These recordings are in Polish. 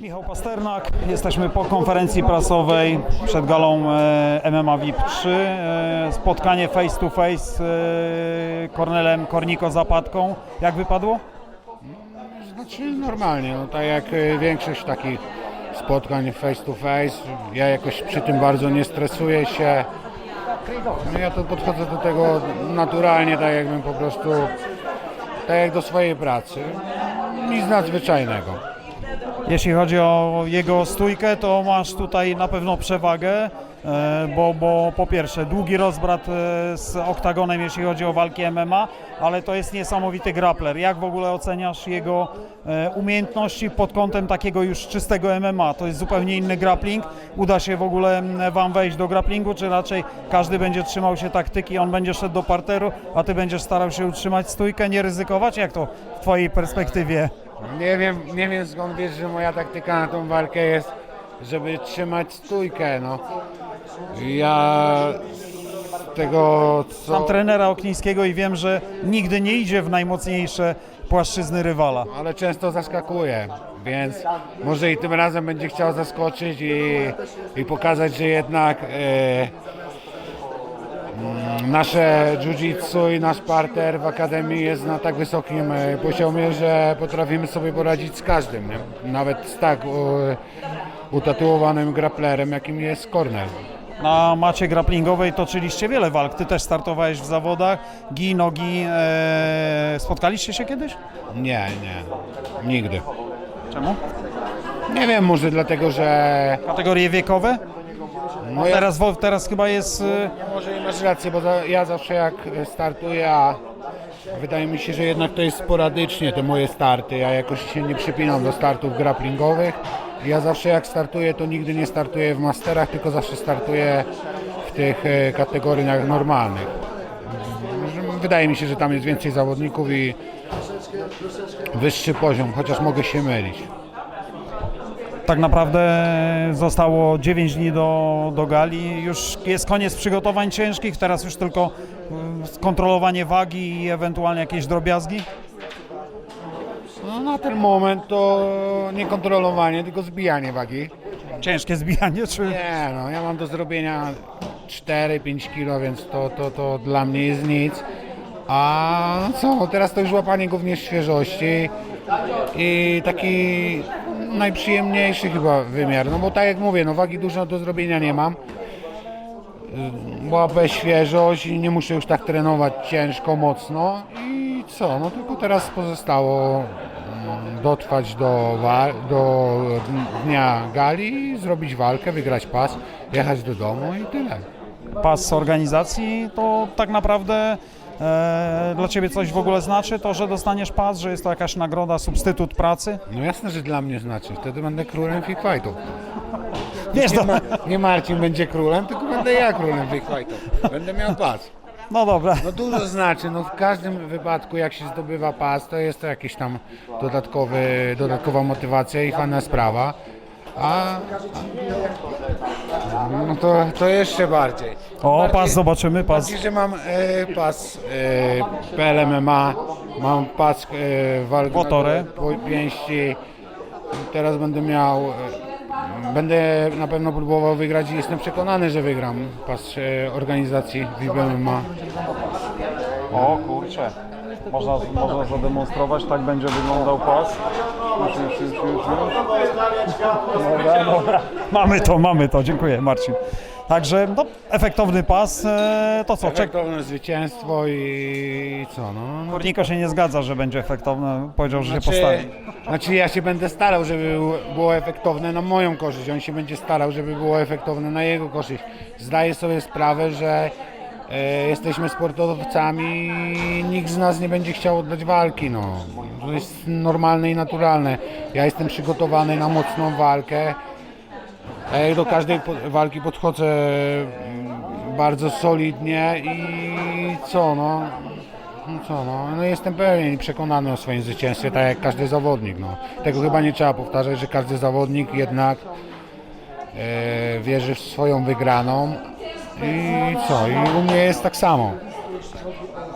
Michał Pasternak, jesteśmy po konferencji prasowej przed galą e, MMA VIP 3. E, spotkanie face to face z e, Kornelem Korniko Zapadką. Jak wypadło? Znaczy normalnie, no tak jak większość takich spotkań face to face, ja jakoś przy tym bardzo nie stresuję się. No ja to podchodzę do tego naturalnie, tak jakbym po prostu, tak jak do swojej pracy. Nic nadzwyczajnego. Jeśli chodzi o jego stójkę, to masz tutaj na pewno przewagę, e, bo, bo po pierwsze długi rozbrat e, z oktagonem, jeśli chodzi o walki MMA, ale to jest niesamowity grappler. Jak w ogóle oceniasz jego e, umiejętności pod kątem takiego już czystego MMA? To jest zupełnie inny grappling. Uda się w ogóle Wam wejść do grapplingu, czy raczej każdy będzie trzymał się taktyki, on będzie szedł do parteru, a Ty będziesz starał się utrzymać stójkę, nie ryzykować? Jak to w Twojej perspektywie? Nie wiem, nie wiem skąd wiesz, że moja taktyka na tą walkę jest, żeby trzymać stójkę, no. Ja z tego co... Mam trenera Oknińskiego i wiem, że nigdy nie idzie w najmocniejsze płaszczyzny rywala. ale często zaskakuje, więc może i tym razem będzie chciał zaskoczyć i, i pokazać, że jednak e, nasze jiu-jitsu i nasz parter w Akademii jest na tak wysokim e, poziomie, że potrafimy sobie poradzić z każdym, nie? nawet z tak utatuowanym grapplerem, jakim jest Cornell. Na macie grapplingowej toczyliście wiele walk. Ty też startowałeś w zawodach. Gi, nogi. E, spotkaliście się kiedyś? Nie, nie, nigdy. Czemu? Nie wiem, może dlatego, że Kategorie wiekowe? No ja- Teraz, wo- teraz chyba jest... E, Może i masz rację, bo za, ja zawsze jak startuję, a wydaje mi się, że jednak to jest sporadycznie te moje starty. Ja jakoś się nie przypinam do startów grapplingowych. Ja zawsze jak startuję, to nigdy nie startuję w masterach, tylko zawsze startuję w tych e, kategoriach normalnych. Wydaje mi się, że tam jest więcej zawodników i wyższy poziom, chociaż mogę się mylić. Tak naprawdę zostało 9 dni do, do gali. Już jest koniec przygotowań ciężkich. Teraz już tylko e, skontrolowanie wagi i ewentualnie jakieś drobiazgi. No, na ten moment to nie kontrolowanie, tylko zbijanie wagi. Ciężkie zbijanie, czy... Nie, no ja mam do zrobienia 4-5 kilo, więc to, to, to dla mnie jest nic. A co, teraz to już łapanie głównie świeżości i taki najprzyjemniejszy chyba wymiar. No bo tak jak mówię, no wagi dużo do zrobienia nie mam. Łapę świeżość nie muszę już tak trenować ciężko, mocno. I co, no tylko teraz pozostało mm, dotrwać do, do dnia gali, zrobić walkę, wygrać pas, jechać do domu i tyle. pas organizacji, to tak naprawdę e, dla Ciebie coś w ogóle znaczy to, że dostaniesz pas, że jest to jakaś nagroda, substytut pracy? No jasne, że dla mnie znaczy, wtedy będę królem fightów. Wiesz, Nie, no, ma, nie Marcin będzie królem, tylko będę ja królem freak fightów. Będę miał pas. no dobra. No dużo znaczy, no w każdym wypadku jak się zdobywa pas, to jest to jakieś tam dodatkowy, dodatkowa motywacja i fajna sprawa. A no to, to jeszcze bardziej. O, Bardziej- pas zobaczymy, pas. Bardziej, że mam e, pas e, PLMMA, mam pas e, walk Motorę. po pięści. Teraz będę miał, e, będę na pewno próbował wygrać i jestem przekonany, że wygram pas e, organizacji VIP MMA. O kurczę, można, można zademonstrować, tak będzie wyglądał pas. Już, już, już, już, już. Dobra, dobra. Mamy to, mamy to, dziękuję Marcin. Także no, efektowny pas, e, to co, czek. Efektowne zwycięstwo i co no. no Korniko się nie zgadza, że będzie efektowny, powiedział, że się Znaczy, postawi. znaczy ja się będę starał, żeby było- było efektowne na moją korzyść. On się będzie starał, żeby było efektowne na jego korzyść. Zdaję sobie sprawę, że jesteśmy sportowcami nikt z nas nie będzie chciał oddać walki. No. To jest normalne i naturalne. Ja jestem przygotowany na mocną walkę. A jak do każdej walki podchodzę mm, bardzo solidnie i co no. No co, no, no jestem pewien i przekonany o swoim zwycięstwie, tak jak każdy zawodnik. No. Tego chyba nie trzeba powtarzać, że każdy zawodnik jednak e, wierzy w swoją wygraną. I co, i u mnie jest tak samo.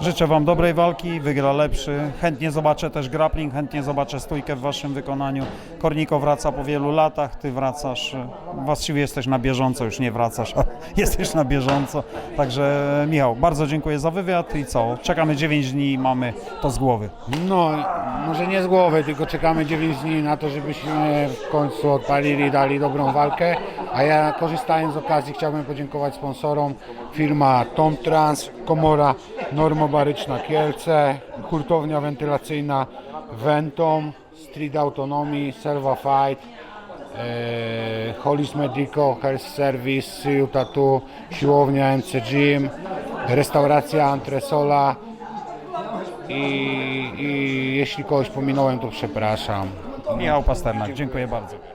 Życzę Wam dobrej walki, wygra lepszy. Chętnie zobaczę też grappling, chętnie zobaczę stójkę w Waszym wykonaniu. Korniko wraca po wielu latach, Ty wracasz, właściwie jesteś na bieżąco, już nie wracasz, a jesteś na bieżąco. Także Michał, bardzo dziękuję za wywiad i co, czekamy 9 dni i mamy to z głowy. No, może nie z głowy, tylko czekamy 9 dni na to, żebyśmy w końcu odpalili i dali dobrą walkę. A ja korzystając z okazji chciałbym podziękować sponsorom. Firma Tom Trans, Komora Normobaryczna Kielce, hurtownia wentylacyjna Ventom, Street Autonomy, Serva Fight, e, Holis Medico, Health Service, Siu Tattoo, siłownia MC Gym, restauracja Antresola, i, i jeśli kogoś pominąłem, to przepraszam. Michał Pasternak, dziękuję bardzo.